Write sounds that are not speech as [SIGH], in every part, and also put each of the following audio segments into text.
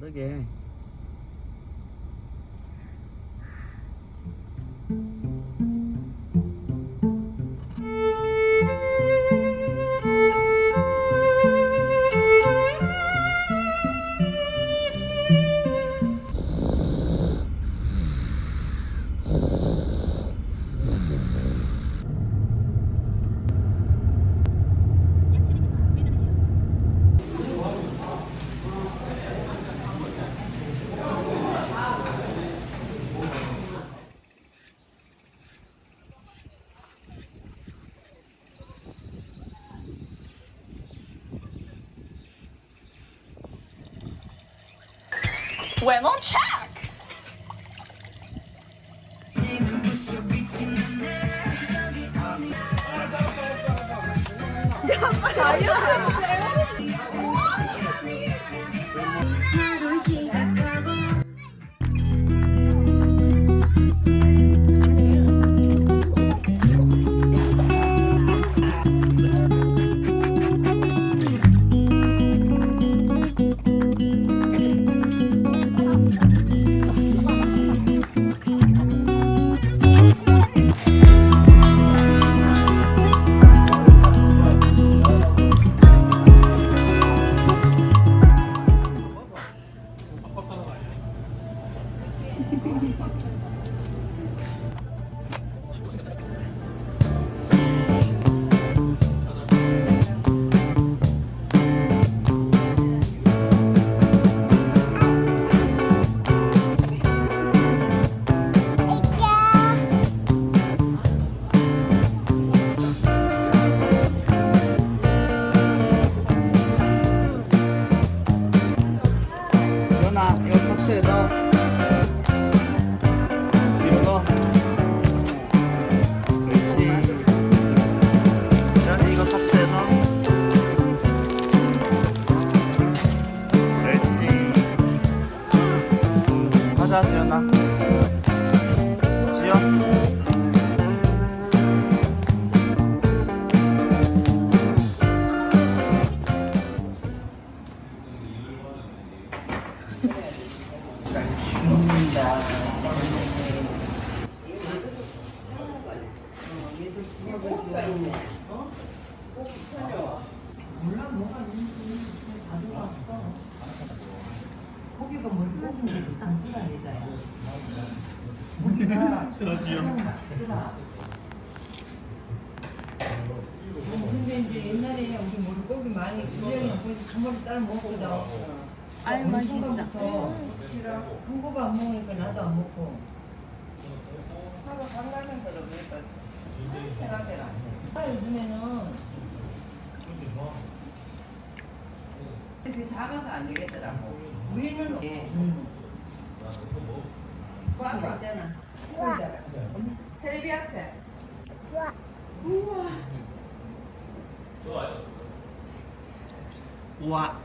다 르게 외 가자 지연아 저 지연 맛있더라. 근데 이제 옛날에 우리 머리고기 많이 1년에 한 번에 쌀 먹거든. 아유, 맛있어. 한 고기 안 먹으니까 나도 안 먹고. 하루 그러니까 안 해. 아, 요즘에는 그 작아서 안 되겠더라고. 우리는 예. 음. 꽉 있잖아. 텔레비 앞에. 우와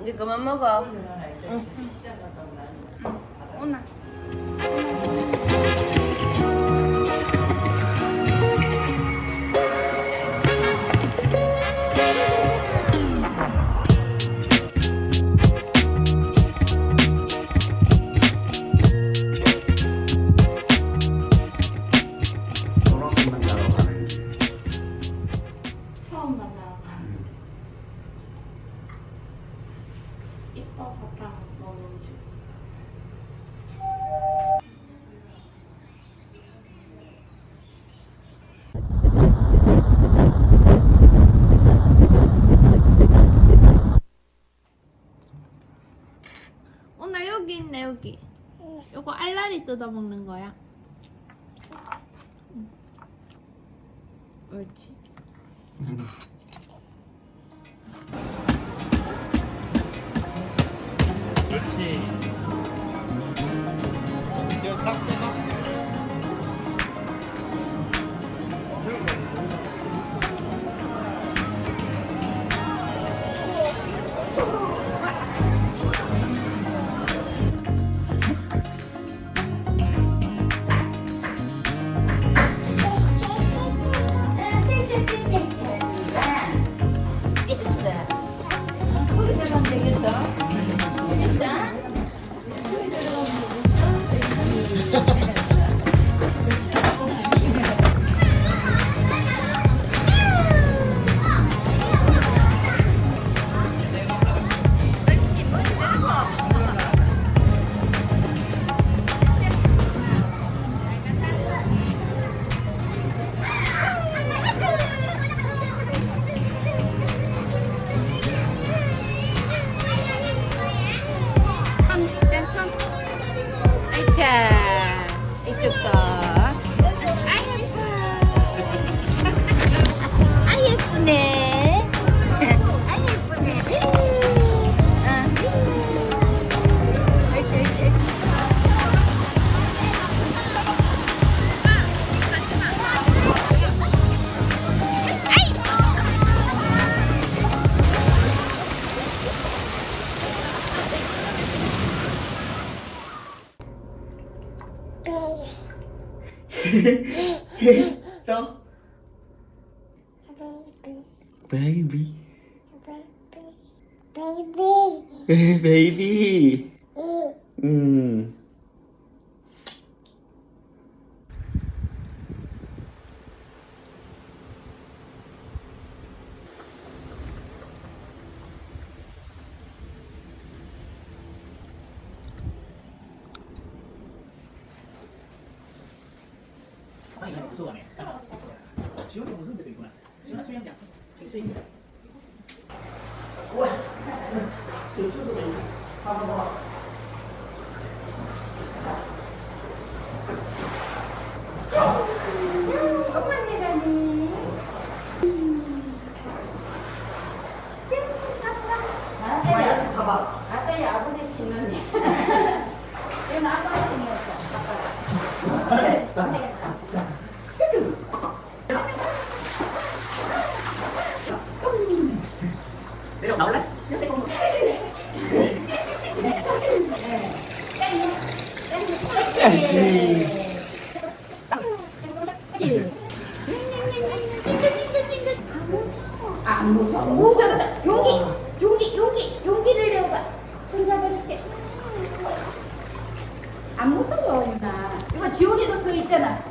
이제 그만 먹어. 여기 있네 여기. 요거 알라리 뜯어 먹는 거야. 응. 옳지. 그렇지 이거 딱 또 베이비 베이비 무서워하네. 지원도 무서운 데도 있구나. 지원아 수영장. 있네. 우와. 수영도 있네. 봐봐, 봐봐. 아버지. 지금. 아빠가. 그래. 내려 나올래? 짜지 안 무서워. 오, 잘한다. 용기, 용기, 용기, 용기를 내어봐. 손 잡아줄게. 안 무서워, 누나. 이거 지훈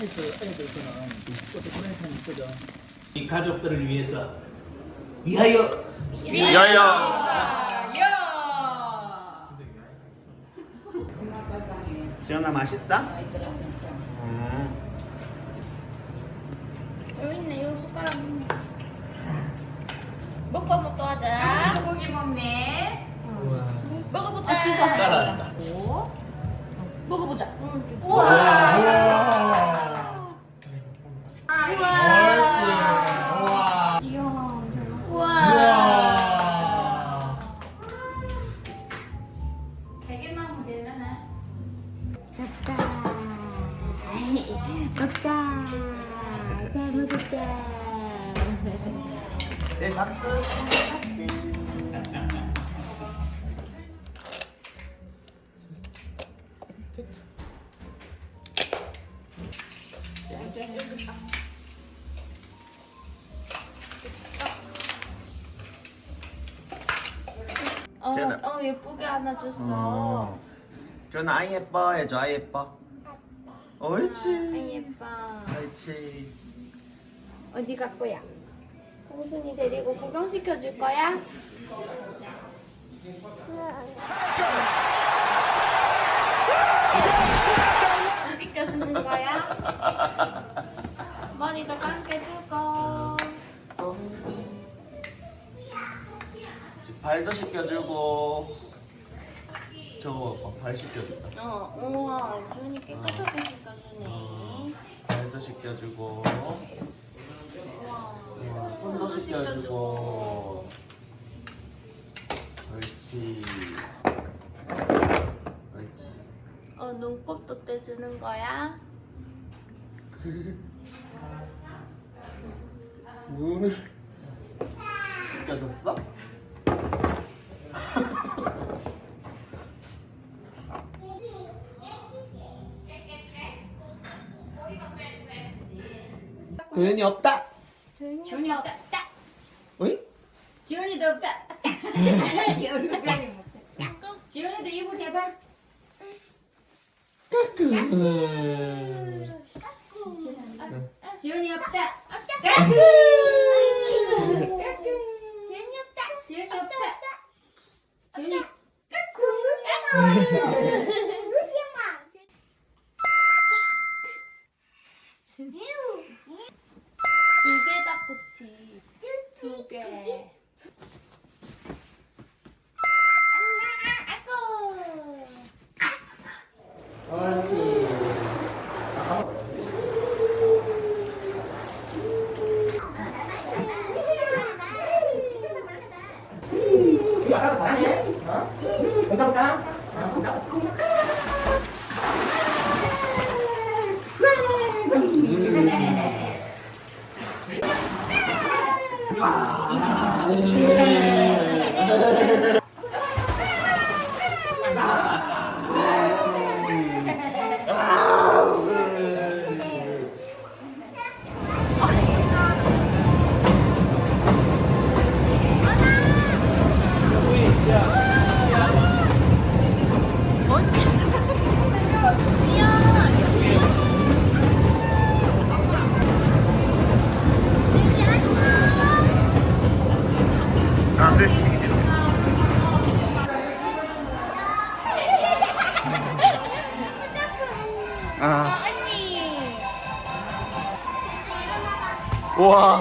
안에서 애들처럼 그것도 그런 편이 있거든. 이 가족들을 위해서 위하여 지연아 맛있어? 여기 있네, 여기 숟가락. 먹고 먹고 하자. 고기 먹네. 먹어보자. 아, 따라 먹어보자. 우와. 먹자. 잘 먹었다. 네 박수 어, 쟤는- 어 예쁘게 하나 줬어. 어. 아이 예뻐 해줘 아이 예뻐 옳지 아이 예뻐. 옳지 어디 갈 거야? 공순이 데리고 구경시켜 줄 거야? 씻겨주는 거야? 머리도 감겨주고 지금 발도 씻겨주고 저발 씻겨준다. 어, 우와, 준이 깨끗하게 아. 씻겨주네. 아, 발도 씻겨주고, 우와, 우와, 손도 씻겨주고. 옳지. 옳지. 어, 눈곱도 떼주는 거야? 눈을 씻겨줬어? 도연이 없다. 돈이 없다. 딱. 어이? 지훈이도 없다. [LAUGHS] 지훈이도 입을 해봐. 까꿍. 지훈이 없다. 없다. power.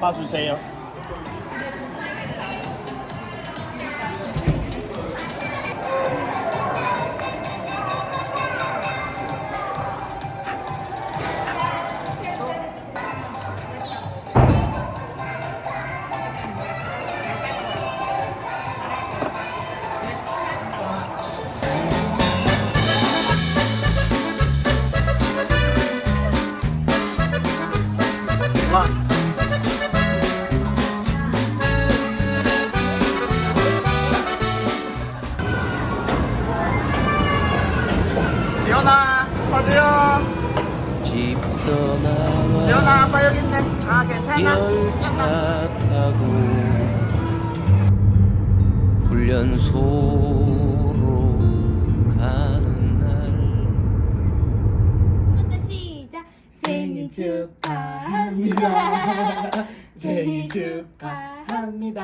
八十 c 啊。 축하합니다. [LAUGHS] 생일 축하합니다.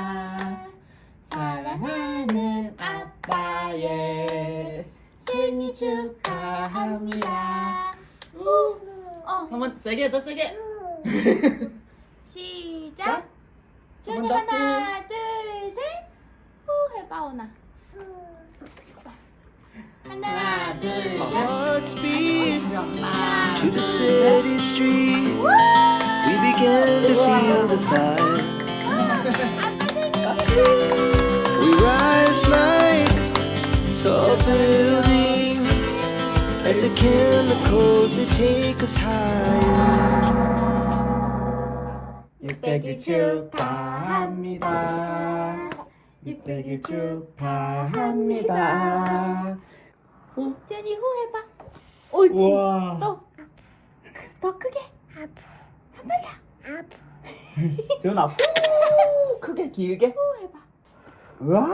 사랑하는 아빠의 생일 축하합니다. 어, 한번 세게 더 세게. [LAUGHS] 시작. 준이 한번 하나, 둘, 셋. 후 해봐 오나. 하나 둘셋 Hearts beat to the city streets. We began to feel the fire. We rise like tall buildings as the chemicals they take us higher. 600일 축하합니다. 600일 축하합니다. 지연이 후 해봐. 옳지. 우와. 또더 크게. 한번 더. 지훈아, 후! 크게 길게. 후 해봐. 우와.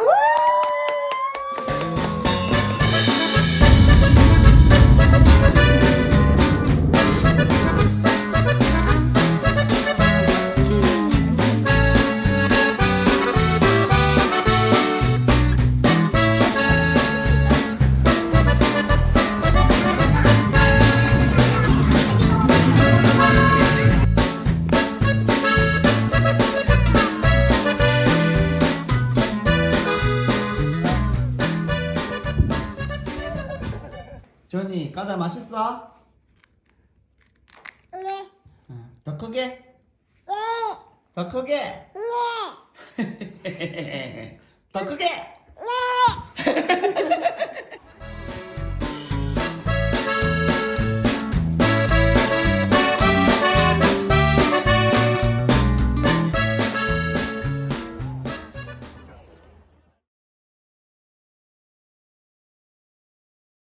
지훈이, 과자 맛있어? 네. 응. 더 크게? 더 크게? [LAUGHS] 더 크게? [LAUGHS]